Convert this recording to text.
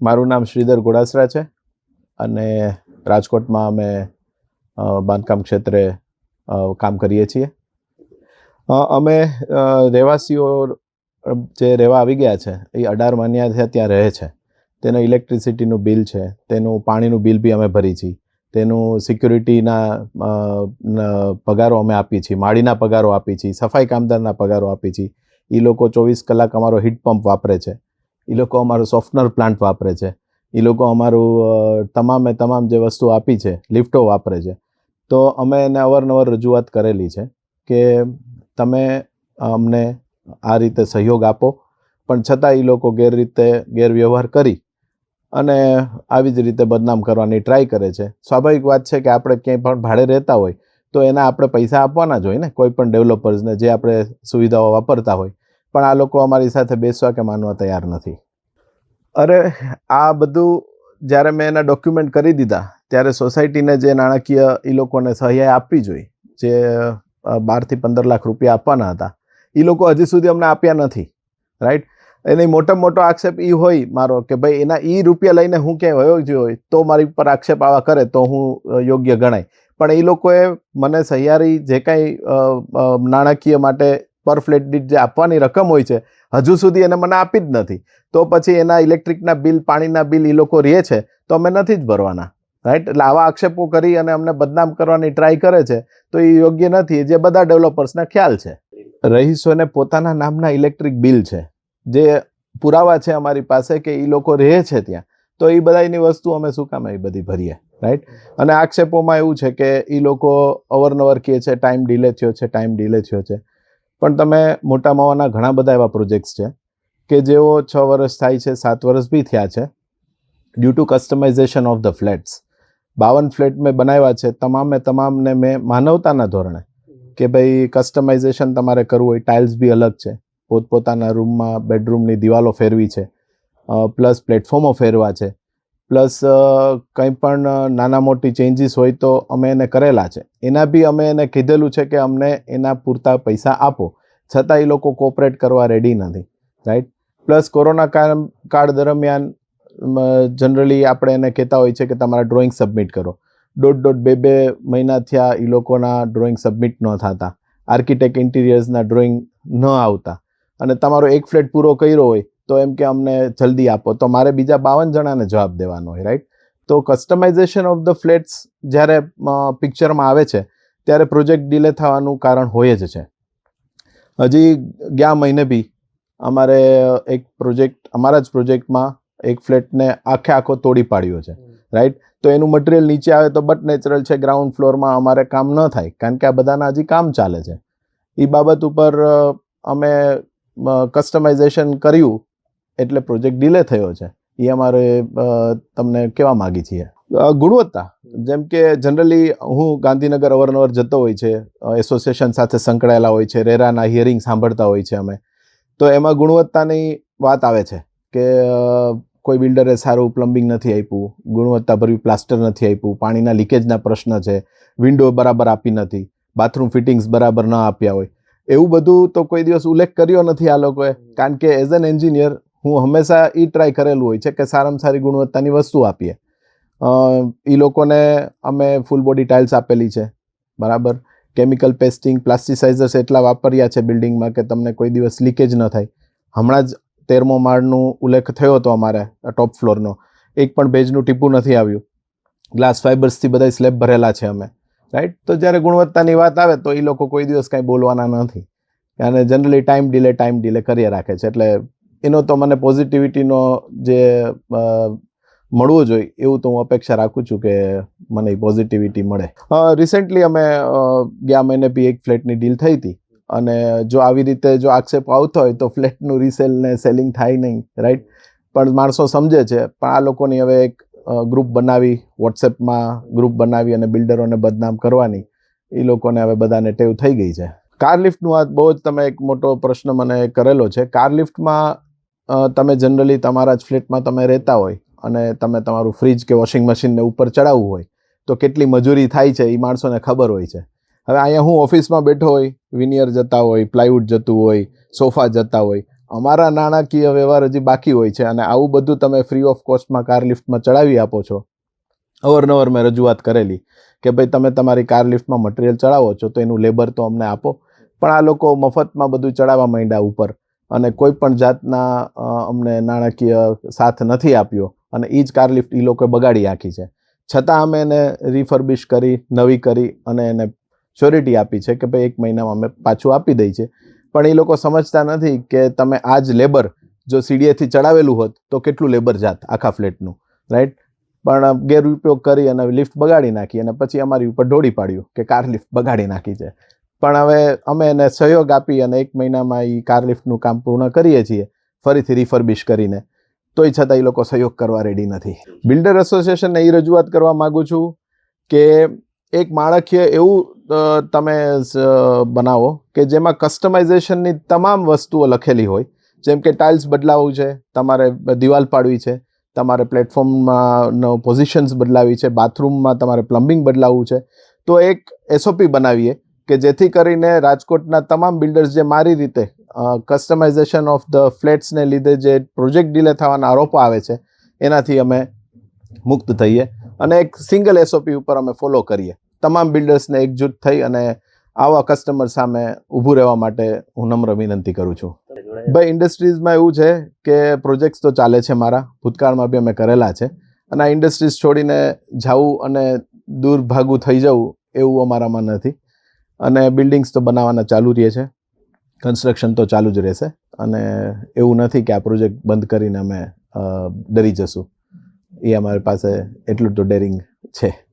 મારું નામ શ્રીધર ગોડાસરા છે અને રાજકોટમાં અમે બાંધકામ ક્ષેત્રે કામ કરીએ છીએ. અમે રહેવાસીઓ જે રહેવા આવી ગયા છે એ અઢાર છે ત્યાં રહે છે. તેનું ઇલેક્ટ્રિસિટીનું બિલ છે, તેનું પાણીનું બિલ બી અમે ભરી છીએ. તેનું સિક્યુરિટીના પગારો અમે આપીએ છીએ. માળીના પગારો આપીએ છીએ. સફાઈ કામદારના પગારો આપીએ છીએ. એ લોકો ચોવીસ કલાક અમારો હીટ પંપ વાપરે છે. એ લોકો અમારું સોફ્ટનર પ્લાન્ટ વાપરે છે. એ લોકો અમારું તમામે તમામ જે વસ્તુ આપી છે, લિફ્ટો વાપરે છે. તો અમે એને અવારનવાર રજૂઆત કરેલી છે કે તમે અમને આ રીતે સહયોગ આપો. પણ છતાં એ લોકો ગેરરીતે ગેરવ્યવહાર કરી અને આવી જ રીતે બદનામ કરવાની ટ્રાય કરે છે. સ્વાભાવિક વાત છે કે આપણે ક્યાંય પણ ભાડે રહેતા હોય તો એના આપણે પૈસા આપવાના જ હોય ને, કોઈ પણ ડેવલપર્સને જે આપણે સુવિધાઓ વાપરતા હોય. પણ આ લોકો અમારી સાથે બેસવા કે માનવા તૈયાર નથી. અરે, આ બધું જ્યારે મેં એના ડોક્યુમેન્ટ કરી દીધા, ત્યારે સોસાયટીને જે નાણાકીય એ લોકોને સહાય આપવી જોઈએ જે બારથી પંદર લાખ રૂપિયા આપવાના હતા એ લોકો હજી સુધી અમને આપ્યા નથી રાઈટ એની મોટામાં મોટો આક્ષેપ એ હોય મારો કે ભાઈ, એના એ રૂપિયા લઈને હું ક્યાંય વયો જ હોય, તો મારી ઉપર આક્ષેપ આવા કરે, તો હું યોગ્ય ગણાય. પણ એ લોકોએ મને સહિયારી જે કાંઈ નાણાકીય માટે પર ફ્લેટ દીઠ જે આપવાની રકમ હોય છે હજુ સુધી એને મને આપી જ નથી. તો પછી એના ઇલેક્ટ્રિકના બિલ, પાણીના બિલ એ લોકો રહે છે, તો અમે નથી જ ભરવાના. રાઈટ એટલે આવા આક્ષેપો કરી અને અમને બદનામ કરવાની ટ્રાય કરે છે, તો એ યોગ્ય નથી. જે બધા ડેવલપર્સને ખ્યાલ છે. રહીશોને પોતાના નામના ઇલેક્ટ્રિક બિલ છે. જે પુરાવા છે અમારી પાસે કે એ લોકો રહે છે ત્યાં. તો એ બધાની વસ્તુ અમે શું કામ એ બધી ભરીએ? રાઈટ અને આક્ષેપોમાં એવું છે કે એ લોકો અવરનવર કહે છે ટાઈમ ડિલે થયો છે ટાઈમ ડિલે થયો છે. પણ તમે મોટા માવાના ઘણા બધા એવા પ્રોજેક્ટ્સ છે કે જેઓ છ વર્ષ થાય છે, સાત વર્ષ બી થયા છે due to customization of the flats બાવન ફ્લેટ મેં બનાવ્યા છે, તમામે તમામને મેં માનવતાના ધોરણે કે ભાઈ કસ્ટમાઇઝેશન તમારે કરવું હોય ટાઇલ્સ બી અલગ છે, પોતપોતાના રૂમમાં બેડરૂમની દિવાલો ફેરવી છે પ્લસ પ્લેટફોર્મો ફેરવા છે. પ્લસ કંઈ પણ નાના મોટી ચેન્જીસ હોય તો અમે એને કરેલા છે. એના બી અમે એને કીધેલું છે કે અમને એના પૂરતા પૈસા આપો. છતાં એ લોકો કોઓપરેટ કરવા રેડી નથી રાઈટ પ્લસ કોરોના કાળ કાળ દરમિયાન જનરલી આપણે એને કહેતા હોય છે કે તમારા ડ્રોઈંગ સબમિટ કરો. દોઢ દોઢ બે બે મહિના થયા એ લોકોના ડ્રોઈંગ સબમિટ ન થતા. આર્કિટેક્ટ ઇન્ટિરિયર્સના ડ્રોઈંગ ન આવતા. અને તમારો એક ફ્લેટ પૂરો કર્યો હોય તો એમ કે અમને જલ્દી આપો. તો મારે બીજા બાવન જણાને જવાબ દેવાનો હોય રાઈટ તો કસ્ટમાઇઝેશન ઓફ ધ ફ્લેટ્સ જ્યારે પિક્ચરમાં આવે છે, ત્યારે પ્રોજેક્ટ ડિલે થવાનું કારણ હોય જ છે. હજી ગયા મહિને બી અમારે એક પ્રોજેક્ટ અમારા જ પ્રોજેક્ટમાં એક ફ્લેટને આખે આખો તોડી પાડ્યો છે રાઈટ તો એનું મટીરિયલ નીચે આવે તો બટ નેચરલ છે ગ્રાઉન્ડ ફ્લોરમાં અમારે કામ ન થાય, કારણ કે આ બધાના હજી કામ ચાલે છે. એ બાબત ઉપર અમે કસ્ટમાઇઝેશન કર્યું એટલે પ્રોજેક્ટ ડિલે થયો છે. એ અમારે તમને કહેવા માગી છીએ? ગુણવત્તા. જેમ કે જનરલી હું ગાંધીનગર અવારનવાર જતો હોય છે એસોસિએશન સાથે સંકળાયેલા હોય છે રેરાના હિયરિંગ સાંભળતા હોય છે અમે. તો એમાં ગુણવત્તાની વાત આવે છે કે કોઈ બિલ્ડરે સારું પ્લમ્બિંગ નથી આપ્યું ગુણવત્તાભર્યું પ્લાસ્ટર નથી આપ્યું પાણીના લીકેજના પ્રશ્ન છે વિન્ડો બરાબર આપી નથી બાથરૂમ ફિટિંગ્સ બરાબર ન આપ્યા હોય. એવું બધું તો કોઈ દિવસ ઉલ્લેખ કર્યો નથી આ લોકોએ. કારણ કે એઝ એન એન્જિનિયર હું હંમેશા એ ટ્રાય કરેલું હોય છે કે સારામાં સારી ગુણવત્તાની વસ્તુ આપીએ. એ લોકોને અમે ફૂલ બોડી ટાઇલ્સ આપેલી છે. બરાબર? કેમિકલ પેસ્ટિંગ પ્લાસ્ટિસાઇઝર્સ એટલા વાપર્યા છે બિલ્ડિંગમાં કે તમને કોઈ દિવસ લીકેજ ન થાય. હમણાં જ તેરમો માળનું ઉલ્લેખ થયો હતો અમારે ટોપ ફ્લોરનો એક પણ ભેજનું ટીપું નથી આવ્યું. ગ્લાસ ફાઇબર્સથી બધા સ્લેબ ભરેલા છે અમે. રાઈટ તો જ્યારે ગુણવત્તાની વાત આવે તો એ લોકો કોઈ દિવસ કાંઈ બોલવાના નથી. અને generally time delay time delay કર્યા રાખે છે. એટલે એનો તો મને પોઝિટિવિટીનો જે મળવો જોઈએ એવું તો હું અપેક્ષા રાખું છું કે મને પોઝિટિવિટી મળે. રિસેન્ટલી અમે ગયા મહિને બી એક ફ્લેટની ડીલ થઈ હતી. અને જો આવી રીતે જો આક્ષેપ આવતો હોય તો ફ્લેટનું રિસેલ ને સેલિંગ થાય નહીં રાઈટ પણ માણસો સમજે છે. પણ આ લોકોની હવે એક ગ્રુપ બનાવી વોટ્સએપમાં ગ્રુપ બનાવી અને બિલ્ડરોને બદનામ કરવાની. એ લોકોને હવે બધાને ટેવ થઈ ગઈ છે. કાર લિફ્ટનું આ બહુ જ તમે એક મોટો પ્રશ્ન મને કરેલો છે. કાર લિફ્ટમાં તમે જનરલી તમારા જ ફ્લેટમાં તમે રહેતા હોય અને તમે તમારું ફ્રીજ કે વોશિંગ મશીનને ઉપર ચડાવવું હોય, તો કેટલી મજૂરી થાય છે એ માણસોને ખબર હોય છે. હવે અહીંયા હું ઓફિસમાં બેઠો હોય વિનિયર જતા હોય પ્લાયવુડ જતું હોય સોફા જતા હોય, અમારા નાણાકીય વ્યવહાર હજી બાકી હોય છે અને આવું બધું તમે ફ્રી ઓફ કોસ્ટમાં કાર લિફ્ટમાં ચડાવી આપો છો. અવારનવાર મેં રજૂઆત કરેલી કે ભાઈ તમે તમારી કાર લિફ્ટમાં મટીરિયલ ચડાવો છો તો એનું લેબર તો અમને આપો. પણ આ લોકો મફતમાં બધું ચડાવવા માંડ્યા ઉપર. અને કોઈ પણ જાતના અમને નાણાકીય સાથ નથી આપ્યો અને એ જ કાર લિફ્ટ એ લોકોએ બગાડી નાખી છે. છતાં અમે એને રિફર્બિશ કરી, નવી કરી અને એને શ્યોરિટી આપી છે કે ભાઈ એક મહિનામાં અમે પાછું આપી દઈ છે. પણ એ લોકો સમજતા નથી કે તમે આ જ લેબર જો સીડીએથી ચડાવેલું હોત તો કેટલું લેબર જાત આખા ફ્લેટનું રાઈટ પણ ગેરઉપયોગ કરી અને લિફ્ટ બગાડી નાખી અને પછી અમારી ઉપર ઢોળી પાડ્યું કે કાર લિફ્ટ બગાડી નાખી છે. પણ હવે અમે એને સહયોગ આપી અને એક મહિનામાં એ કાર કામ પૂર્ણ કરીએ છીએ, ફરીથી રિફર્બિશ કરીને. તોય છતાં એ લોકો સહયોગ કરવા રેડી નથી. બિલ્ડર એસોસિએશનને એ રજૂઆત કરવા માગું છું કે એક માળખીય એવું તમે બનાવો કે જેમાં કસ્ટમાઇઝેશનની તમામ વસ્તુઓ લખેલી હોય. જેમ કે ટાઇલ્સ બદલાવવું છે, તમારે દિવાલ પાડવી છે, તમારે પ્લેટફોર્મમાં પોઝિશન્સ બદલાવી છે બાથરૂમમાં તમારે પ્લમ્બિંગ બદલાવવું છે. તો એક એસઓપી બનાવીએ કે જેથી કરીને રાજકોટના તમામ બિલ્ડર્સ જે મારી રીતે કસ્ટમાઇઝેશન ઓફ ધ ફ્લેટ્સને લીધે જે પ્રોજેક્ટ ડીલે થવાના આરોપો આવે છે, એનાથી અમે મુક્ત થઈએ અને એક સિંગલ એસઓપી ઉપર અમે ફોલો કરીએ. તમામ બિલ્ડર્સને એકજૂથ થઈ અને આવા કસ્ટમર સામે ઊભું રહેવા માટે હું નમ્ર વિનંતી કરું છું. ભાઈ ઇન્ડસ્ટ્રીઝમાં એવું છે કે પ્રોજેક્ટ્સ તો ચાલે છે મારા, ભૂતકાળમાં બી અમે કરેલા છે અને આ ઇન્ડસ્ટ્રીઝ છોડીને જવું અને દૂર ભાગું થઈ જવું એવું અમારામાં નથી. અને બિલ્ડિંગ્સ તો બનાવવાના ચાલુ રહે છે. કન્સ્ટ્રક્શન તો ચાલુ જ રહેશે. અને એવું નથી કે આ પ્રોજેક્ટ બંધ કરીને અમે ડરી જશું. એ અમારી પાસે એટલું તો ડેરિંગ છે.